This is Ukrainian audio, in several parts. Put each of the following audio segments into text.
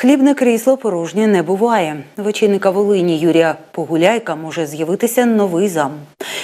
Хлібне крісло порожнє не буває. В очільника Волині Юрія Погуляйка може з'явитися новий зам.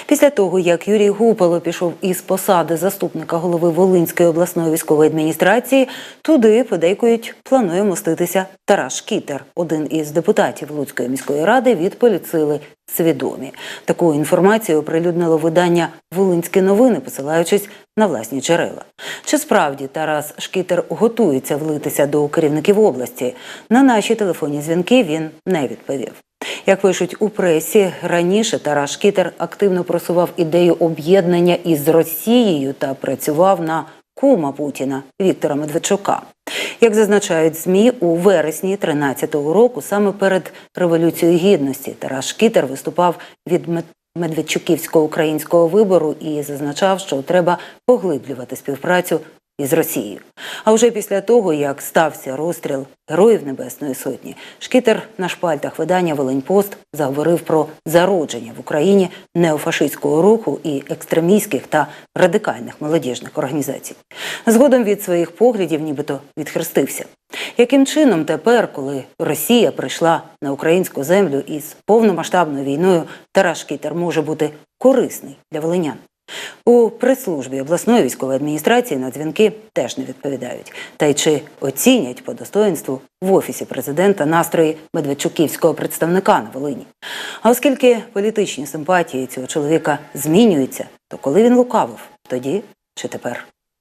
Після того, як Юрій Гупало пішов із посади заступника голови Волинської обласної військової адміністрації, туди подейкують планує моститися Тарас Шкітер, один із депутатів Луцької міської ради від поліцили свідомі. Таку інформацію оприлюднило видання Волинські новини, посилаючись на власні джерела. Чи справді Тарас Шкітер готується влитися до керівників області? На наші телефонні дзвінки він не відповів. Як пишуть у пресі, раніше Тарас Шкітер активно просував ідею об'єднання із Росією та працював на кума Путіна Віктора Медведчука. Як зазначають ЗМІ, у вересні 13-го року, саме перед революцією гідності, Тарас Шкітер виступав від Мед- Медведчуківського українського вибору і зазначав, що треба поглиблювати співпрацю із Росією. А вже після того, як стався розстріл Героїв Небесної Сотні, Шкітер на шпальтах видання Волиньпост заговорив про зародження в Україні неофашистського руху і екстремістських та радикальних молодіжних організацій. Згодом від своїх поглядів нібито відхрестився. Яким чином тепер, коли Росія прийшла на українську землю із повномасштабною війною, Тарас Шкітер може бути корисний для волинян? У прес-службі обласної військової адміністрації на дзвінки теж не відповідають. Та й чи оцінять по достоинству в офісі президента настрої медведчуківського представника на Волині? А оскільки політичні симпатії цього чоловіка змінюються, то коли він лукавив, тоді чи тепер?